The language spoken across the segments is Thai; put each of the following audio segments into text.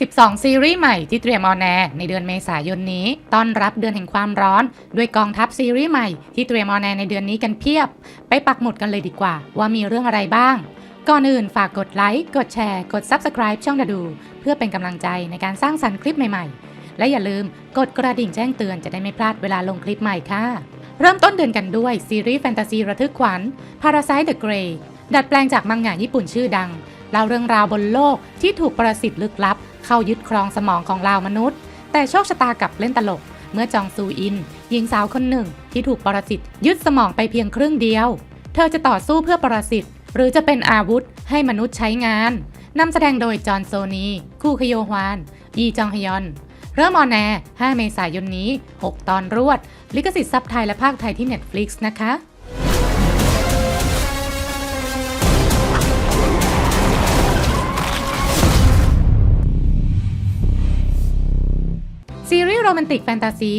12 ซีรีส์ใหม่ที่เตรียมออนแอร์ในเดือนเมษายนนี้ ต้อนรับเดือนแห่งความร้อน ด้วยกองทัพซีรีส์ใหม่ที่เตรียมออนแอร์ในเดือนนี้กันเพียบ ไปปักหมุดกันเลยดีกว่า ว่ามีเรื่องอะไรบ้าง ก่อนอื่นฝากกดไลค์กดแชร์กด Subscribe ช่องดาดู เพื่อเป็นกำลังใจในการสร้างสรรค์คลิปใหม่ๆ และอย่าลืมกดกระดิ่งแจ้งเตือนจะได้ไม่พลาดเวลาลงคลิปใหม่ค่ะเริ่มต้นเดือนกันด้วยซีรีส์แฟนตาซีระทึกขวัญ Parasite the Grey ดัดแปลงจากมังงะญี่ปุ่นชื่อดังเล่าเรื่องราวบนโลกที่ถูกประสิตลึกลับ เข้ายึดครองสมองของเรามนุษย์ แต่โชคชะตากลับเล่นตลก เมื่อจองซูอิน หญิงสาวคนหนึ่งที่ถูกปรสิตยึดสมองไปเพียงครึ่งเดียว เธอจะต่อสู้เพื่อปรสิตหรือจะเป็นอาวุธให้มนุษย์ใช้งานนำแสดงโดยจอห์นโซนี คูคโยฮวาน ยีจองฮยอน เริ่มออนแอร์ 5 เมษายนนี้ 6 ตอนรวด ลิขสิทธิ์ซับไทยและภาคไทยที่ Netflix นะคะ ซีรีส์โรแมนติกแฟนตาซี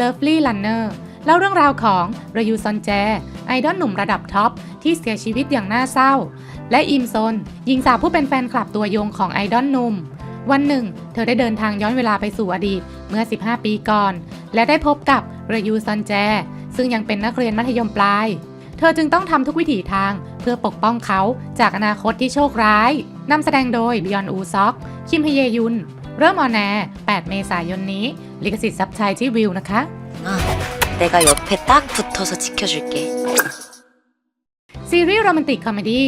Lovely Runner เล่าเรื่องราวของรยูซอนแจ ไอดอลหนุ่มระดับท็อป ที่เสียชีวิตอย่างน่าเศร้า และอิมซนหญิงสาวผู้เป็นแฟนคลับตัวยงของไอดอลหนุ่ม วันหนึ่ง เธอได้เดินทางย้อนเวลาไปสู่อดีตเมื่อ 15 ปีก่อน และได้พบกับรยูซอนแจ ซึ่งยังเป็นนักเรียนมัธยมปลาย เธอจึงต้องทำทุกวิถีทางเพื่อปกป้องเขาจากอนาคตที่โชคร้ายนำแสดงโดยบิยอนอูซอก คิมฮเยยุน เริ่มออนแอร์ 8 เมษายนนี้ ลิขสิทธิ์ซับไทยที่วิวนะคะ 아, 내가 옆에 딱 붙어서 지켜줄게. ซีรีส์โรแมนติกคอมเมดี้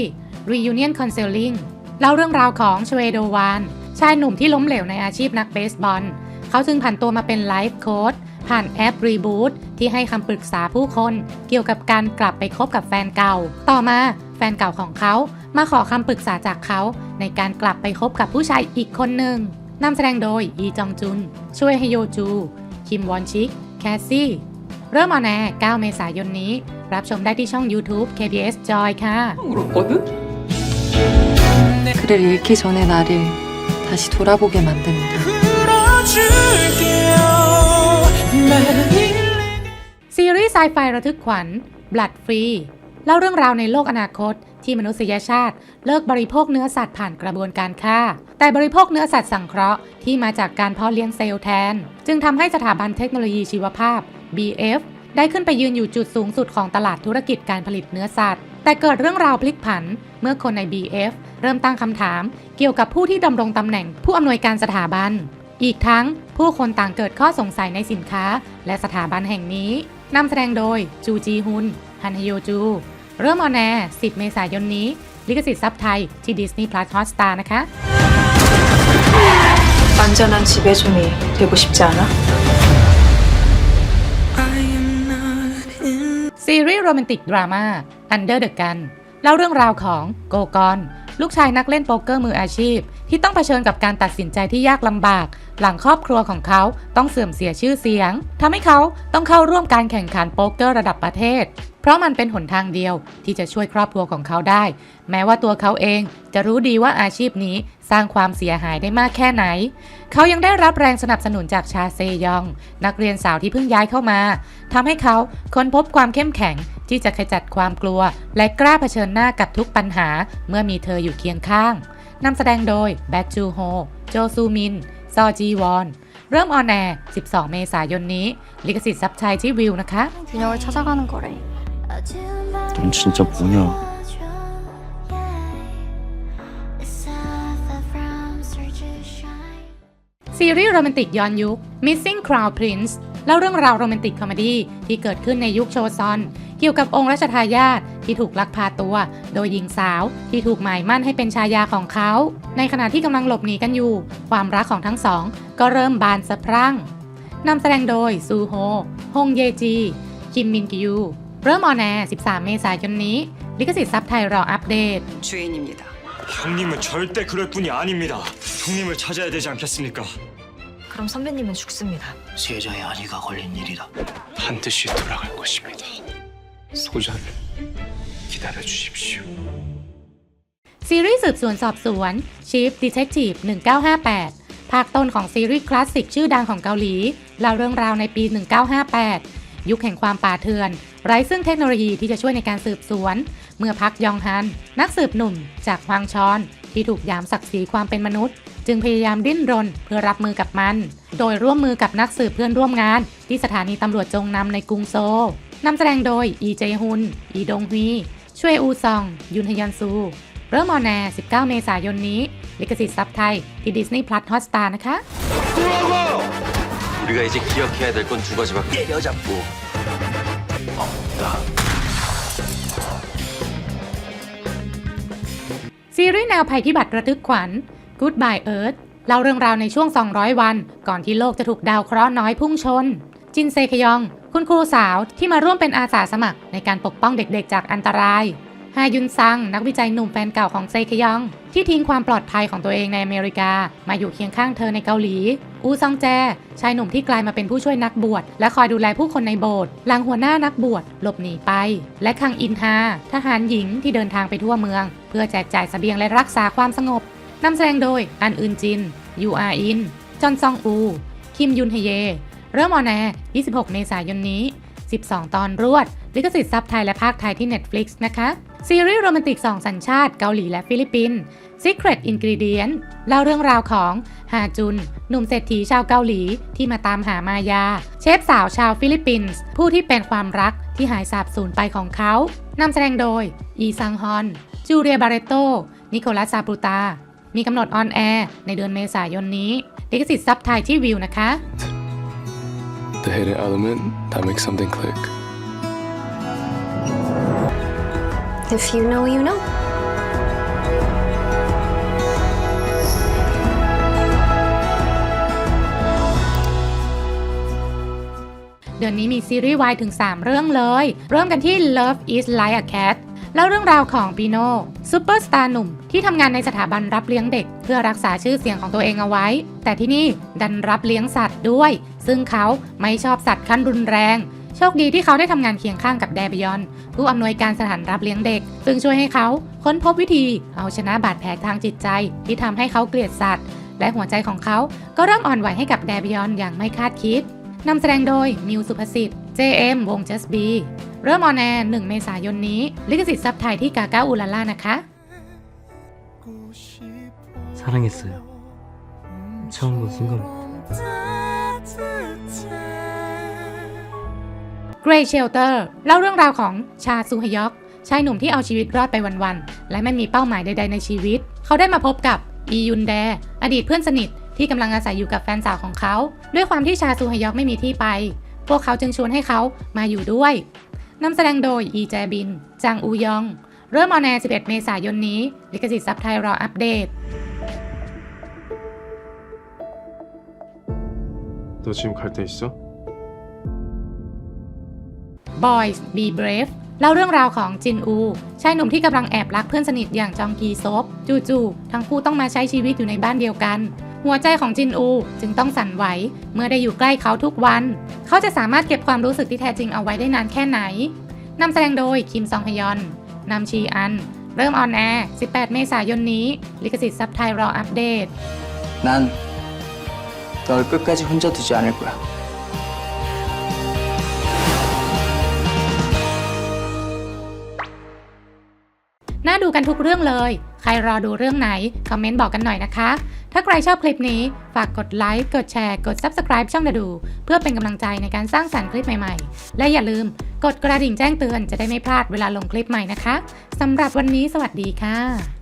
Reunion Counseling เล่าเรื่องราวของชเวโดวาน ชายหนุ่มที่ล้มเหลวในอาชีพนักเบสบอล เขาจึงผันตัวมาเป็นไลฟ์โค้ดผ่านแอป Reboot ที่ให้คำปรึกษาผู้คน เกี่ยวกับการกลับไปคบกับแฟนเก่า ต่อมาแฟนเก่าของเขามาขอคำปรึกษาจากเขา ในการกลับไปคบกับผู้ชายอีกคนหนึ่ง นำแสดงโดยอีจองจุน ช่วยฮโยจู คิมวอนชิก แคสซี่ เริ่มออนแอร์ 9 เมษายนนี้ รับชมได้ที่ช่อง YouTube KBS Joy ค่ะ 그렇거든? 그를 잃기 전의 나를 다시 돌아보게 만듭니다. 풀어줄게요 날 ซีรีส์ไซไฟระทึกขวัญ Blood Free เล่าเรื่องราวในโลกอนาคต ที่มนุษยชาติ เลิกบริโภคเนื้อสัตว์ผ่านกระบวนการฆ่า แต่บริโภคเนื้อสัตว์สังเคราะห์ที่มาจากการเพาะเลี้ยงเซลล์แทน จึงทำให้สถาบันเทคโนโลยีชีวภาพ BF ได้ขึ้นไปยืนอยู่จุดสูงสุดของตลาดธุรกิจการผลิตเนื้อสัตว์ แต่เกิดเรื่องราวพลิกผัน เมื่อคนใน BF เริ่มตั้งคำถาม เกี่ยวกับผู้ที่ดำรงตำแหน่งผู้อำนวยการสถาบัน อีกทั้งผู้คนต่างเกิดข้อสงสัยในสินค้า และสถาบันแห่งนี้นำแสดงโดยจูจีฮุนฮันฮโยจู เริ่มออนแอร์ 10 เมษายนนี้ ลิขสิทธิ์ซับไทยที่ Disney Plus Hotstar นะคะ 안전한 지배종이 되고 싶지 않아? I am not in ซีรีส์โรแมนติกดราม่า Under the Gun เล่าเรื่องราวของโกกอน ลูกชายนักเล่นโป๊กเกอร์มืออาชีพ ที่ต้องเผชิญกับการตัดสินใจที่ยากลำบาก หลังครอบครัวของเขาต้องเสื่อมเสียชื่อเสียงทำให้เขาต้องเข้าร่วมการแข่งขันโป๊กเกอร์ระดับประเทศ เพราะมันเป็นหนทางเดียวที่จะช่วยครอบครัวของเขาได้ แม้ว่าตัวเขาเองจะรู้ดีว่าอาชีพนี้สร้างความเสียหายได้มากแค่ไหน เขายังได้รับแรงสนับสนุนจากชาเซยอง นักเรียนสาวที่เพิ่งย้ายเข้ามาทำให้เขาค้นพบความเข้มแข็ง ที่จะขจัดความกลัว และกล้าเผชิญหน้ากับทุกปัญหา เมื่อมีเธออยู่เคียงข้างนำแสดงโดยแบทจูโฮ โจซูมิน ซอจีวอน เริ่มออนแอร์ 12 เมษายนนี้ ลิขสิทธิ์ซับไทยที่วิวนะคะ 균형을 찾아가는 거래. 但是这不要。ซีรีส์โรแมนติกย้อนยุค Missing Crown Prince เล่าเรื่องราวโรแมนติกคอมดี้ที่เกิดขึ้นในยุคโชซอน เกี่ยวกับองค์ราชทายาทที่ถูกลักพาตัว โดยหญิงสาวที่ถูกหมายมั่นให้เป็นชายาของเขา ในขณะที่กำลังหลบหนีกันอยู่ ความรักของทั้งสอง ก็เริ่มบานสะพรั่งนำแสดงโดยซูโฮ ฮงเยจี คิมมินกิยู เริ่มออนแอร์ 13 เมษายนนี้ ลิขสิทธิ์ซับไทยรออัปเดต 주인입니다. 형님은 절대 그럴 뿐이 아닙니다. 형님을 찾아야 되지 않겠습니까? 그럼 선배님은 죽습니다. 세자의 아니가 걸린 일이다. 반드시 돌아갈 것입니다. 소자를 기다려 주십시오. ซีรีส์สืบสวนสอบสวน Chief Detective 1958 ภาคต้นของซีรีส์คลาสสิกชื่อดังของเกาหลีเล่าเรื่องราวในปี 1958 ยุคแห่งความป่าเถื่อน ไร้ซึ่งเทคโนโลยีที่จะช่วยในการสืบสวน เมื่อพักยองฮัน นักสืบหนุ่มจากฮวางชอน ท ที่ถูกยามศักดิ์ศรีความเป็นมนุษย์ จึงพยายามดิ้นรนเพื่อรับมือกับมัน โดยร่วมมือกับนักสืบเพื่อนร่วมงาน ที่สถานีตำรวจจงนำในกรุงโซลนำแสดงโดย อีเจฮุน อีดงฮวีช่วยอูซอง ยุนฮยอนซู เริ่มออนแอร์ 19 เมษายนนี้ ลิขสิทธิ์ซับไทย ที่ Disney Plus Hotstar นะคะ 우리가 이제 기억해야 될 건 두 가지밖에 때려잡고 ซีรีส์แนวภัยพิบัติระทึกขวัญ Goodbye Earth เล่าเรื่องราวในช่วง 200 วัน ก่อนที่โลกจะถูกดาวเคราะห์น้อยพุ่งชน จินเซคยอง คุณครูสาวที่มาร่วมเป็นอาสาสมัคร ในการปกป้องเด็กๆ จากอันตรายฮายุนซัง นักวิจัยหนุ่มแฟนเก่าของเซคยอง ที่ทิ้งความปลอดภัยของตัวเองในอเมริกา มาอยู่เคียงข้างเธอในเกาหลี อูซองแจ ชายหนุ่มที่กลายมาเป็นผู้ช่วยนักบวชและคอยดูแลผู้คนในโบสถ์หลังหัวหน้านักบวชหลบหนีไป และคังอินฮาทหารหญิงที่เดินทางไปทั่วเมือง เพื่อแจกจ่ายเสบียงและรักษาความสงบนำแสดงโดยอันอึนจิน ยูอาอิน จอนซองอู คิมยุนเฮเย เริ่มออนแอร์26 เมษายนนี้ 12 ตอนรวด ลิขสิทธิ์ซับไทยและภาคไทยที่ Netflix นะคะ ซีรีส์โรแมนติก2สัญชาติเกาหลีและฟิลิปปินส์ Secret Ingredient เล่าเรื่องราวของฮาจุน หนุ่มเศรษฐีชาวเกาหลีที่มาตามหามายา เชฟสาวชาวฟิลิปปินส์ ผู้ที่เป็นความรักที่หายสาบสูญไปของเขานำแสดงโดย อีซังฮอน จูเรียบาเรโต นิโคลัสซาปูตา มีกำหนดออนแอร์ในเดือนเมษายนนี้ลิขสิทธิ์ซับไทยที่วิวนะคะ The hidden element that makes something click. If you know, you know. เดือนนี้มีซีรีส์วายถึง 3 เรื่องเลย เริ่มกันที่ Love is like a cat แล้วเรื่องราวของปีโน่ซูเปอร์สตาร์หนุ่ม ที่ทำงานในสถาบันรับเลี้ยงเด็ก เพื่อรักษาชื่อเสียงของตัวเองเอาไว้ แต่ที่นี่ดันรับเลี้ยงสัตว์ด้วย ซึ่งเขาไม่ชอบสัตว์ขั้นรุนแรง โชคดีที่เขาได้ทำงานเคียงข้างกับแดบิยอน ผู้อำนวยการสถานรับเลี้ยงเด็ก ซึ่งช่วยให้เขาค้นพบวิธี เอาชนะบาดแผลทางจิตใจ ที่ทำให้เขาเกลียดสัตว์ และหัวใจของเขาก็เริ่มอ่อนไหวให้กับแดบิยอนอย่างไม่คาดคิด นำแสดงโดย มิวสุภสิทธิ์ JM วง Just B เริ่มออนแอร์1เมษายนนี้ ลิขสิทธิ์ซับไทยที่กาก้าอูลาล่านะคะ 사랑했어요. 처음 본 순간부터. Grey Shelter เล่าเรื่องราวของชาซูฮยอก ชายหนุ่มที่เอาชีวิตรอดไปวันๆ และไม่มีเป้าหมายใดๆในชีวิต เขาได้มาพบกับอียุนแด อดีตเพื่อนสนิทที่กำลังอาศัยอยู่กับแฟนสาวของเขา ด้วยความที่ชาซูฮยอกไม่มีที่ไป พวกเขาจึงชวนให้เขามาอยู่ด้วย นำแสดงโดยอีแจบิน จางอูยอง เริ่มออนแอร์ 11 เมษายนนี้ ลิขสิทธิ์ซับไทยรออัปเดต 너 지금 갈 데 있어? Boys Be Brave เล่าเรื่องราวของจินอู ชายหนุ่มที่กำลังแอบรักเพื่อนสนิทอย่างจองกีซบจู่ๆทั้งคู่ต้องมาใช้ชีวิตอยู่ในบ้านเดียวกัน หัวใจของจินอูจึงต้องสั่นไหว เมื่อได้อยู่ใกล้เขาทุกวัน เขาจะสามารถเก็บความรู้สึกที่แท้จริงเอาไว้ได้นานแค่ไหน นำแสดงโดยคิมซองฮยอน นำชีอัน เริ่มออนแอร์ 18 เมษายนนี้ ลิขสิทธิ์ซับไทยรออัปเดต 난 널 끝까지 혼자 두지 않을 거야. กันทุกเรื่องเลย ใครรอดูเรื่องไหน คอมเมนต์บอกกันหน่อยนะคะ ถ้าใครชอบคลิปนี้ ฝากกดไลค์ กดแชร์ กด Subscribe ช่องดาดู เพื่อเป็นกำลังใจในการสร้างสรรค์คลิปใหม่ๆ และอย่าลืม กดกระดิ่งแจ้งเตือนจะได้ไม่พลาดเวลาลงคลิปใหม่นะคะสำหรับวันนี้สวัสดีค่ะ